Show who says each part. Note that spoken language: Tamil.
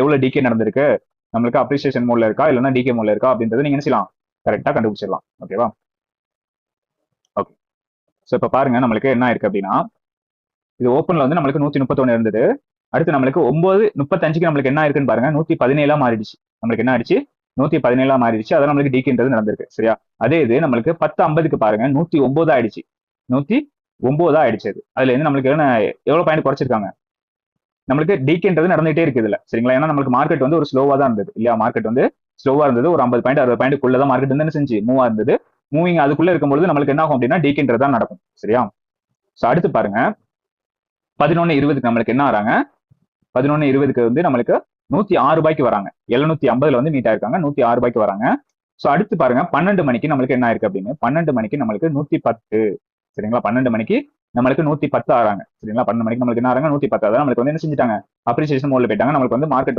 Speaker 1: எவ்வளவு டிகே நடந்திருக்கு? நம்மளுக்கு அப்ரிசியேஷன் மோட்ல இருக்கா? இல்லைன்னா டிகே மோட்ல இருக்கா? அப்படின்றத நீங்க என்ன செய்யலாம் கரெக்டா கண்டுபிடிச்சிடலாம். ஓகேவா ஓகே ஸோ இப்போ பாருங்க நம்மளுக்கு என்ன இருக்கு அப்படின்னா இது ஓப்பன்ல வந்து நம்மளுக்கு நூத்தி முப்பத்தொன்னு இருந்தது. அடுத்து நம்மளுக்கு ஒன்பது முப்பத்தஞ்சுக்கு நம்மளுக்கு என்ன இருக்குன்னு பாருங்க. நூத்தி பதினேழா மாறிடுச்சு. நம்மளுக்கு என்ன ஆயிடுச்சு? நூத்தி பதினேழா மாறிடுச்சு. அதான் நம்மளுக்கு டிகின்றது நடந்திருக்கு. சரியா? அதே இது நம்மளுக்கு பத்து ஐம்பதுக்கு பாருங்க. நூத்தி ஒன்பதா ஆயிடுச்சு. நூத்தி ஒன்பதா ஆயிடுச்சு அது அதுல இருந்து நம்மளுக்கு என்ன எவ்வளவு பாயிண்ட் குறைச்சிருக்காங்க? நம்மளுக்கு டீக்கேன்றது நடந்துகிட்டே இருக்குது இதுல. சரிங்களா? ஏன்னா நம்மளுக்கு மார்க்கெட் வந்து ஒரு ஸ்லோவா தான் இருந்தது. இல்லையா? மார்க்கெட் வந்து ஸ்லோவா இருந்தது. ஒரு ஐம்பது பாயிண்ட் அறுபது பாயிண்ட் தான் மார்க்கெட் வந்து என்ன செஞ்சு? மூவா இருந்தது. மூவிங் அதுக்குள்ள இருக்கும்போது நம்மளுக்கு என்ன ஆகும் அப்படின்னா டீக்கேன்றது தான் நடக்கும். சரியா? ஸோ அடுத்து பாருங்க. பதினொன்னு இருபதுக்கு நம்மளுக்கு என்ன வராங்க? பதினொன்னு இருபதுக்கு வந்து நம்மளுக்கு நூத்தி ஆறு ரூபாய்க்கு வராங்க. எழுநூத்தி ஐம்பதுல வந்து மீட் ஆயிருக்காங்க. நூத்தி ஆறு ரூபாய்க்கு வராங்க. ஸோ அடுத்து பாருங்க. பன்னெண்டு மணிக்கு நம்மளுக்கு என்ன ஆயிருக்கு அப்படின்னு? பன்னெண்டு மணிக்கு நம்மளுக்கு நூத்தி பத்து. சரிங்களா? பன்னெண்டு மணிக்கு நம்மளுக்கு நூத்தி பத்து ஆறாங்க சரிங்களா? பன்னெண்டு மணிக்கு நம்மளுக்கு என்ன ஆறாங்க நூத்தி பத்து அதான் நம்மளுக்கு வந்து என்ன செஞ்சுட்டாங்க? அப்ரிசியேஷன் மோட்ல போயிட்டாங்க. நம்மளுக்கு வந்து மார்க்கெட்